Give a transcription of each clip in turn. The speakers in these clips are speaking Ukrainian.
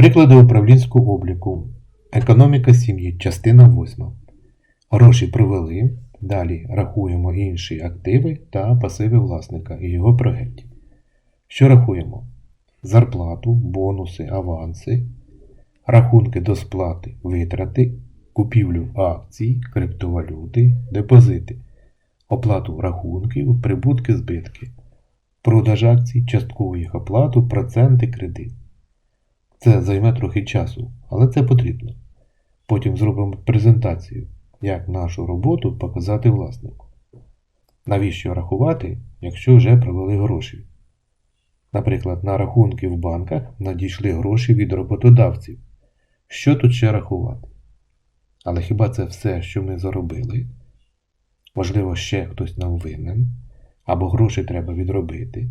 Приклади управлінського обліку. Економіка сім'ї. Частина 8. Гроші привели. Далі рахуємо інші активи та пасиви власника і його проєктів. Що рахуємо? Зарплату, бонуси, аванси, рахунки до сплати, витрати, купівлю акцій, криптовалюти, депозити, оплату рахунків, прибутки, збитки, продаж акцій, часткову їх оплату, проценти, кредит. Це займе трохи часу, але це потрібно. Потім зробимо презентацію, як нашу роботу показати власнику. Навіщо рахувати, якщо вже провели гроші? Наприклад, на рахунки в банках надійшли гроші від роботодавців. Що тут ще рахувати? Але хіба це все, що ми заробили? Можливо, ще хтось нам винен, або гроші треба відробити.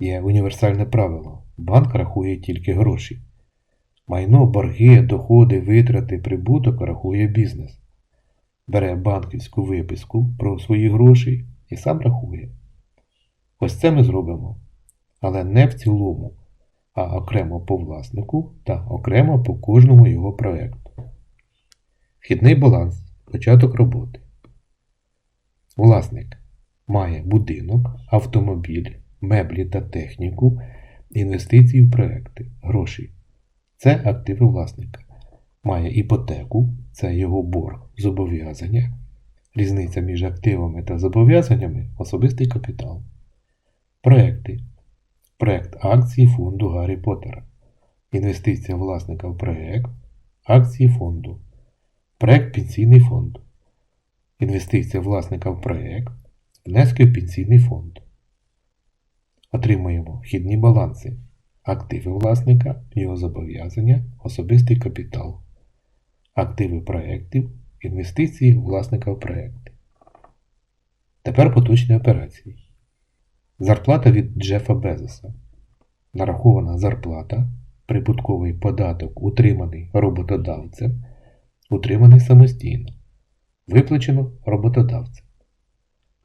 Є універсальне правило: банк рахує тільки гроші. Майно, борги, доходи, витрати, прибуток рахує бізнес. Бере банківську виписку про свої гроші і сам рахує. Ось це ми зробимо, але не в цілому, а окремо по власнику та окремо по кожному його проєкту. Вхідний баланс, початок роботи. Власник має будинок, автомобіль, меблі та техніку, інвестиції в проекти, гроші. Це активи власника. Має іпотеку, це його борг, зобов'язання. Різниця між активами та зобов'язаннями особистий капітал. Проекти. Проект акції фонду Гаррі Поттера. Інвестиція власника в проект. Акції фонду. Проект Пенсійний фонд. Інвестиція власника в проект. Внески в пенсійний фонд. Отримуємо вхідні баланси. Активи власника, його зобов'язання, особистий капітал. Активи проєктів, інвестиції власника в проєкти. Тепер поточні операції. Зарплата від Джефа Безоса. Нарахована зарплата, прибутковий податок, утриманий роботодавцем, утриманий самостійно. Виплачено роботодавцем.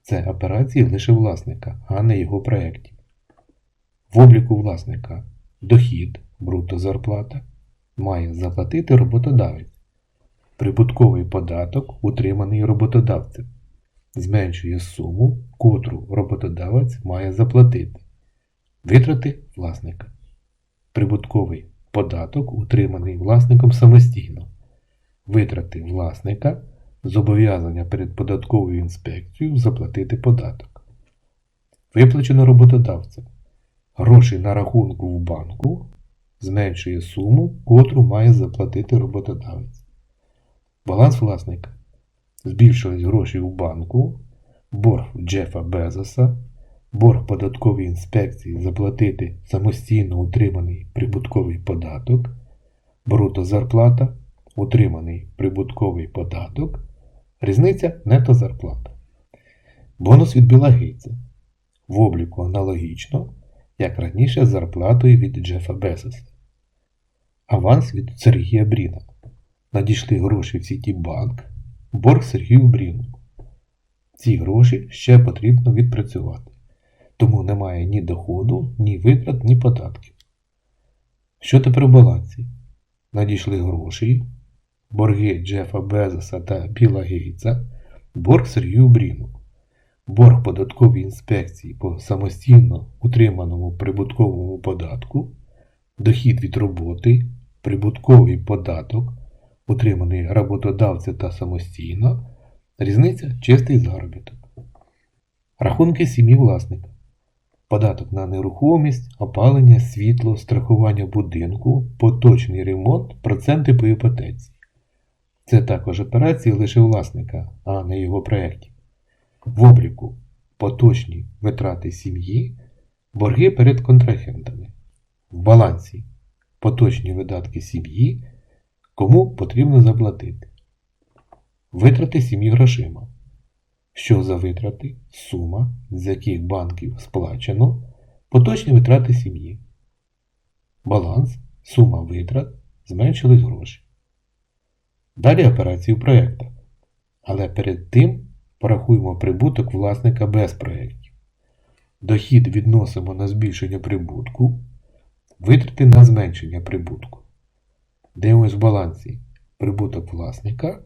Це операції лише власника, а не його проєктів. В обліку власника дохід, бруто зарплата має заплатити роботодавець. Прибутковий податок, утриманий роботодавцем, зменшує суму, котру роботодавець має заплатити. Витрати власника. Прибутковий податок, утриманий власником самостійно. Витрати власника зобов'язання перед податковою інспекцією заплатити податок. Виплачено роботодавцем. Гроші на рахунку в банку зменшує суму, котру має заплатити роботодавець. Баланс власника. Збільшились гроші у банку, борг Джефа Безоса, борг податковій інспекції заплатити самостійно утриманий прибутковий податок, бруто зарплата, утриманий прибутковий податок, різниця нето зарплата. Бонус від Біла Гейтса. В обліку аналогічно, як раніше з зарплатою від Джефа Безоса. Аванс від Сергія Бріна. Надійшли гроші в Сітібанк, борг Сергію Бріну. Ці гроші ще потрібно відпрацювати, тому немає ні доходу, ні витрат, ні податків. Що тепер у балансі? Надійшли гроші, борги Джефа Безоса та Біла Гейтса, борг Сергію Бріну, борг податковій інспекції по самостійно утриманому прибутковому податку, дохід від роботи, прибутковий податок, утриманий роботодавця та самостійно, різниця чистий заробіток. Рахунки сім'ї власника. Податок на нерухомість, опалення, світло, страхування будинку, поточний ремонт, проценти по іпотеці. Це також операції лише власника, а не його проєктів. В обліку поточні витрати сім'ї, борги перед контрагентами. В балансі поточні видатки сім'ї, кому потрібно заплатити. Витрати сім'ї грошима. Що за витрати? Сума, з яких банків сплачено, поточні витрати сім'ї. Баланс, сума витрат, зменшились гроші. Далі операції в проєктах. Але перед тим порахуємо прибуток власника без проєктів. Дохід відносимо на збільшення прибутку, Витрати на зменшення прибутку. Дивимось в балансі прибуток власника,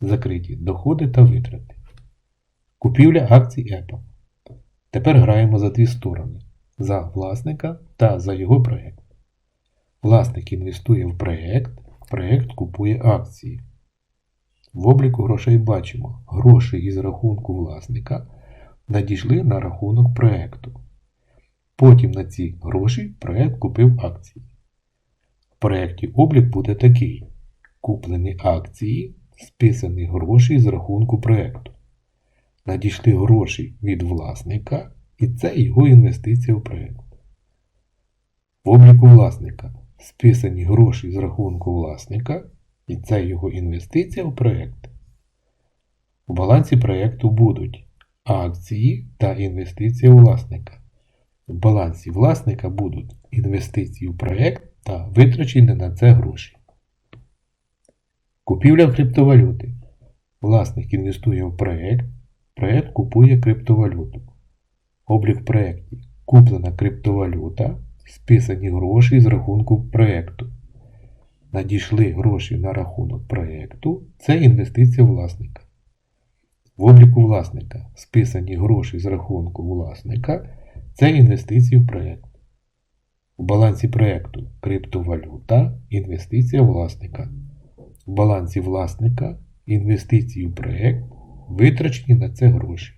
закриті доходи та витрати. Купівля акцій Apple. Тепер граємо за дві сторони: за власника та за його проєкт. Власник інвестує в проєкт, проєкт купує акції. В обліку грошей бачимо, гроші із рахунку власника надійшли на рахунок проєкту. Потім на ці гроші проєкт купив акції. В проєкті облік буде такий: куплені акції, списані гроші з рахунку проєкту. Надійшли гроші від власника, і це його інвестиція в проєкт. В обліку власника списані гроші з рахунку власника, і це його інвестиція в проєкт. В балансі проєкту будуть акції та інвестиція власника. В балансі власника будуть інвестиції в проєкт та витрачені на це гроші. Купівля криптовалюти. Власник інвестує в проєкт, проєкт купує криптовалюту. Облік в проєкті. Куплена криптовалюта, списані гроші з рахунку проєкту. Надійшли гроші на рахунок проєкту. Це інвестиція власника. В обліку власника списані гроші з рахунку власника. Це інвестиції в проєкт. В балансі проєкту криптовалюта, інвестиція власника. В балансі власника інвестиції в проєкт, витрачені на це гроші.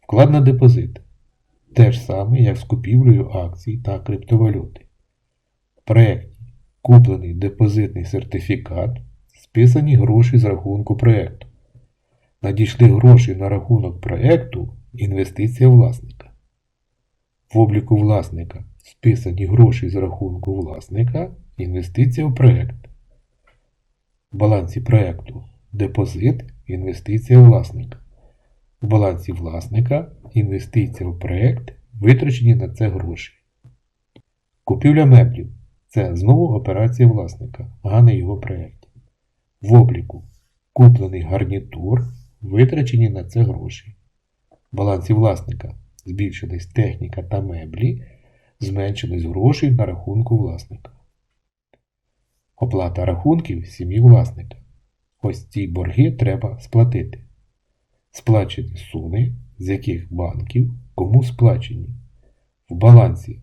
Вклад на депозит. Те ж саме, як з купівлею акцій та криптовалюти. В проєкті куплений депозитний сертифікат, списані гроші з рахунку проєкту. Надійшли гроші на рахунок проєкту, інвестиція власника. В обліку власника списані гроші з рахунку власника, інвестиція в проєкт. В балансі проєкту депозит, інвестиція власника. В балансі власника інвестиція в проєкт, витрачені на це гроші. Купівля меблів це знову операція власника, а не його проєкт. В обліку куплений гарнітур, витрачені на це гроші. В балансі власника збільшились техніка та меблі, зменшились гроші на рахунку власника. Оплата рахунків сім'ї власника. Ось ці борги треба сплатити. Сплачені суми, з яких банків, кому сплачені. В балансі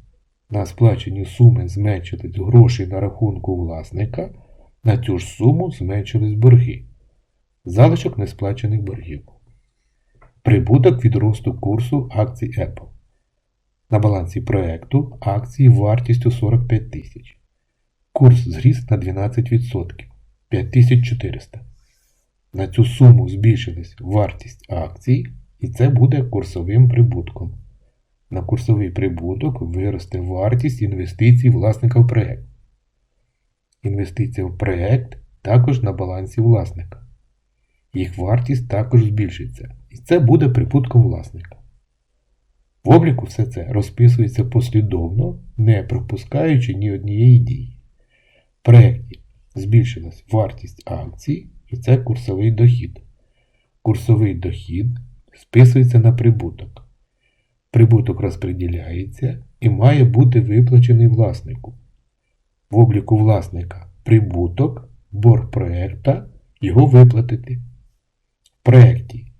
на сплачені суми зменшились гроші на рахунку власника, на цю ж суму зменшились борги. Залишок несплачених боргів. Прибуток від росту курсу акцій Apple. На балансі проєкту акції вартістю 45 тисяч. Курс зріс на 12%. 5400. На цю суму збільшилась вартість акцій, і це буде курсовим прибутком. На курсовий прибуток виросте вартість інвестицій власника в проєкт. Інвестиція в проєкт також на балансі власника. Їх вартість також збільшиться, і це буде прибутком власника. В обліку все це розписується послідовно, не пропускаючи ні однієї дії. В проєкті збільшилась вартість акцій, і це курсовий дохід. Курсовий дохід списується на прибуток. Прибуток розподіляється і має бути виплачений власнику. В обліку власника прибуток, борг проєкта, його виплатити. В проєкті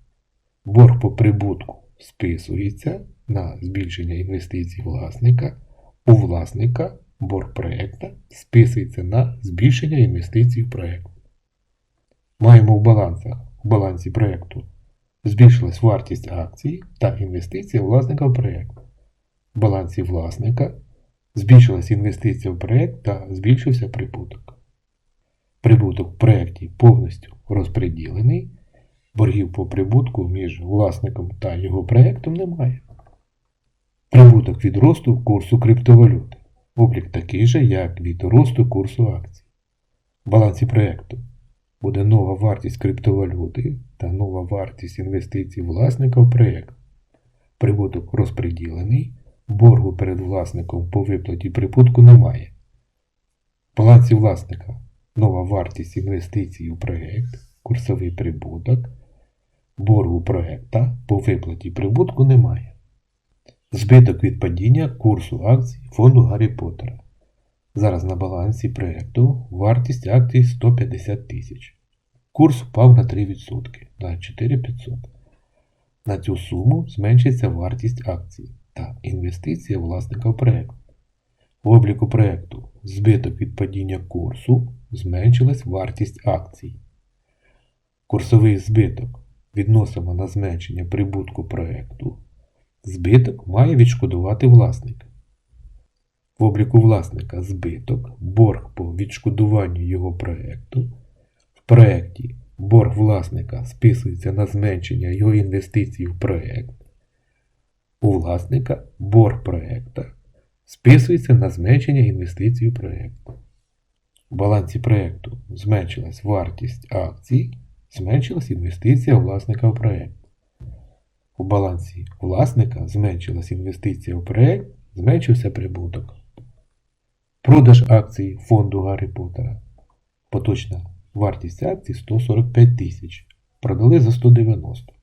борг по прибутку списується на збільшення інвестицій власника, у власника борг проєкта списується на збільшення інвестицій в проєкт. Маємо в балансах в балансі проєкту збільшилась вартість акцій та інвестиція власника в проєкт. В балансі власника збільшилась інвестиція в проєкт та збільшився прибуток. Прибуток в проєкті повністю розподілений, боргів по прибутку між власником та його проєктом немає. Прибуток від росту курсу криптовалюти. Облік такий же, як від росту курсу акцій. В балансі проєкту буде нова вартість криптовалюти та нова вартість інвестицій власника в проєкт. Прибуток розподілений, боргу перед власником по виплаті прибутку немає. Балансі власника нова вартість інвестицій у проєкт, курсовий прибуток, боргу проєкта по виплаті прибутку немає. Збиток від падіння курсу акцій фонду Гаррі Поттера. Зараз на балансі проєкту вартість акцій 150 тисяч. Курс впав на 3%, на 4500. На цю суму зменшиться вартість акцій та інвестиція власника в проєкт. В обліку проєкту збиток від падіння курсу зменшилась вартість акцій. Курсовий збиток відносимо на зменшення прибутку проєкту. Збиток має відшкодувати власник. В обліку власника збиток, борг по відшкодуванню його проєкту. Проєкті борг власника списується на зменшення його інвестицій в проєкт. У власника борг проєкта списується на зменшення інвестицій в проєкт. В балансі проєкту зменшилась вартість акцій, зменшилась інвестиція власника в проєкт. У балансі власника зменшилась інвестиція в проєкт, зменшився прибуток. Продаж акцій фонду Гаррі Поттера. Поточна вартість акцій 145 тисяч. Продали за 190.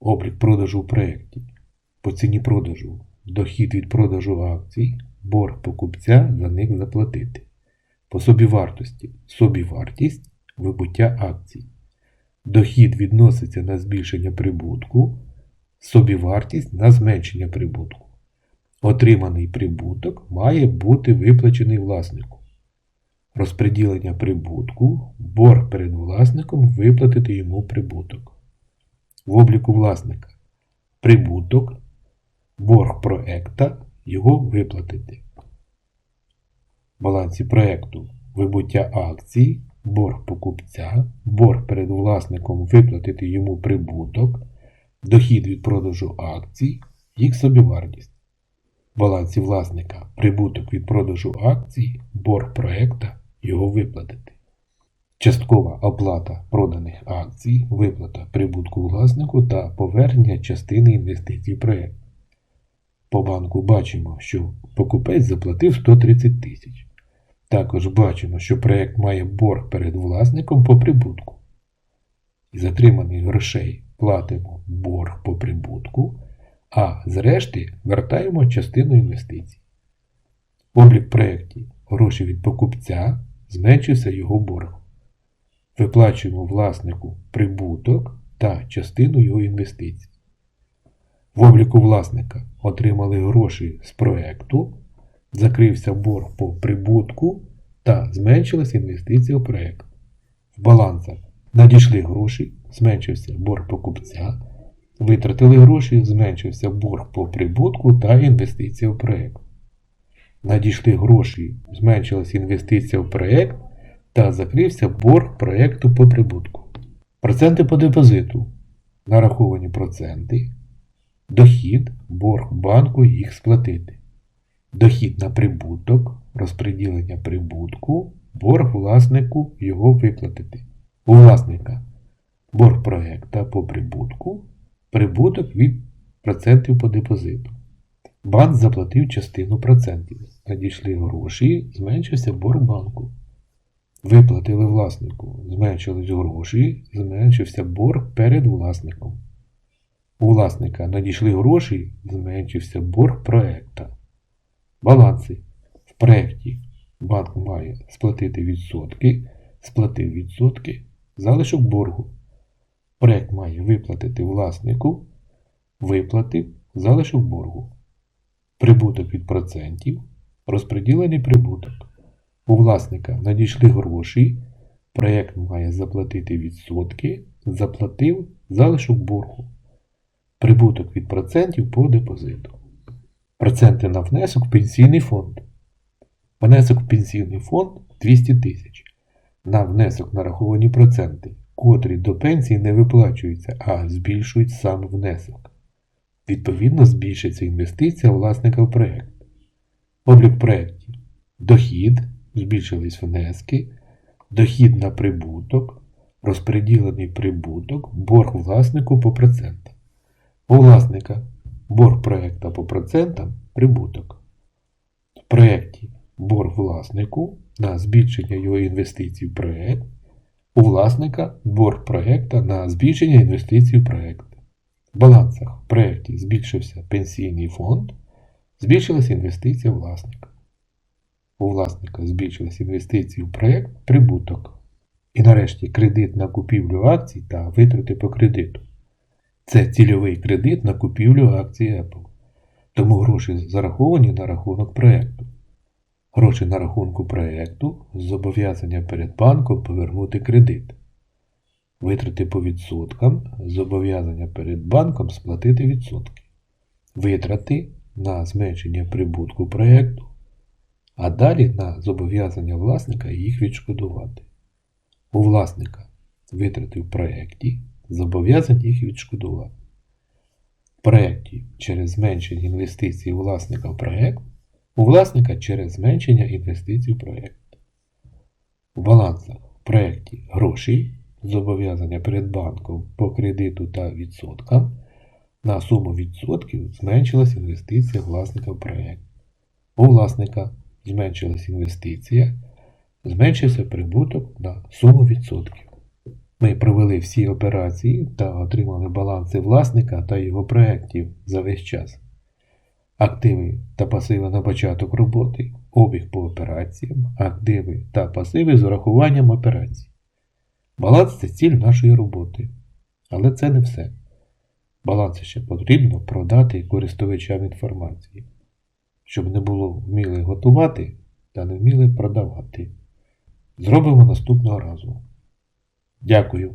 Облік продажу в проєкті. По ціні продажу. Дохід від продажу акцій. Борг покупця за них заплатити. По собівартості. Собівартість вибуття акцій. Дохід відноситься на збільшення прибутку. Собівартість на зменшення прибутку. Отриманий прибуток має бути виплачений власнику. Розподілення прибутку, борг перед власником виплатити йому прибуток. В обліку власника прибуток, борг проекта, його виплатити. В балансі проекту вибуття акцій, борг покупця, борг перед власником виплатити йому прибуток, дохід від продажу акцій, їх собівартість. В балансі власника прибуток від продажу акцій, борг проекта, його виплатити. Часткова оплата проданих акцій, виплата прибутку власнику та повернення частини інвестицій в проект. По банку бачимо, що покупець заплатив 130 тисяч. Також бачимо, що проект має борг перед власником по прибутку. Із отриманих грошей платимо борг по прибутку, а зрешті вертаємо частину інвестицій. Облік проєкті гроші від покупця зменшився його борг. Виплачуємо власнику прибуток та частину його інвестицій. В обліку власника отримали гроші з проєкту, закрився борг по прибутку та зменшилась інвестиція в проєкт. В балансах надійшли гроші, зменшився борг покупця, витратили гроші, зменшився борг по прибутку та інвестиція в проєкт. Надійшли гроші, зменшилась інвестиція в проєкт та закрився борг проєкту по прибутку. Проценти по депозиту. Нараховані проценти. Дохід, борг банку їх сплатити. Дохід на прибуток, розподілення прибутку, борг власнику його виплатити. У власника борг проєкта по прибутку, прибуток від процентів по депозиту. Банк заплатив частину процентів. Надійшли гроші, зменшився борг банку. Виплатили власнику, зменшились гроші, зменшився борг перед власником. У власника надійшли гроші, зменшився борг проекта. Баланси. В проєкті банк має сплатити відсотки, сплатив відсотки, залишок боргу. Проєкт має виплатити власнику, виплатив залишок боргу. Прибуток від процентів, розподілений прибуток. У власника надійшли гроші, проєкт має заплатити відсотки, заплатив залишок боргу. Прибуток від процентів по депозиту. Проценти на внесок в пенсійний фонд. Внесок в пенсійний фонд 200 тисяч. На внесок нараховані проценти, котрі до пенсії не виплачуються, а збільшують сам внесок. Відповідно, збільшиться інвестиція власника в проєкт. Облік в проєкті. Дохід, збільшились внески, дохід на прибуток, розподілений прибуток, борг власнику по процентам. У власника борг проєкта по процентам прибуток. В проєкті борг власнику на збільшення його інвестицій в проєкт. У власника борг проєкта на збільшення інвестицій в проєкт. В балансах в проєкті збільшився пенсійний фонд, збільшилася інвестиція власника. У власника збільшились інвестиції в проєкт, прибуток. І нарешті кредит на купівлю акцій та витрати по кредиту. Це цільовий кредит на купівлю акцій Apple. Тому гроші зараховані на рахунок проєкту. Гроші на рахунку проєкту зобов'язання перед банком повернути кредит. Витрати по відсоткам зобов'язання перед банком сплатити відсотки. Витрати на зменшення прибутку проєкту, а далі на зобов'язання власника їх відшкодувати. У власника витрати в проєкті зобов'язані їх відшкодувати. В проєкті через зменшення інвестицій власника в проєкт, у власника через зменшення інвестицій в проєкт. В балансах в проєкті гроші, зобов'язання перед банком по кредиту та відсоткам, на суму відсотків зменшилась інвестиція власника в проєкт. У власника зменшилась інвестиція, зменшився прибуток на суму відсотків. Ми провели всі операції та отримали баланси власника та його проєктів за весь час. Активи та пасиви на початок роботи, обіг по операціям, активи та пасиви з урахуванням операцій. Баланс це ціль нашої роботи. Але це не все. Баланс ще потрібно продати користувачам інформації, щоб не було вміли готувати та не вміли продавати. Зробимо наступного разу. Дякую.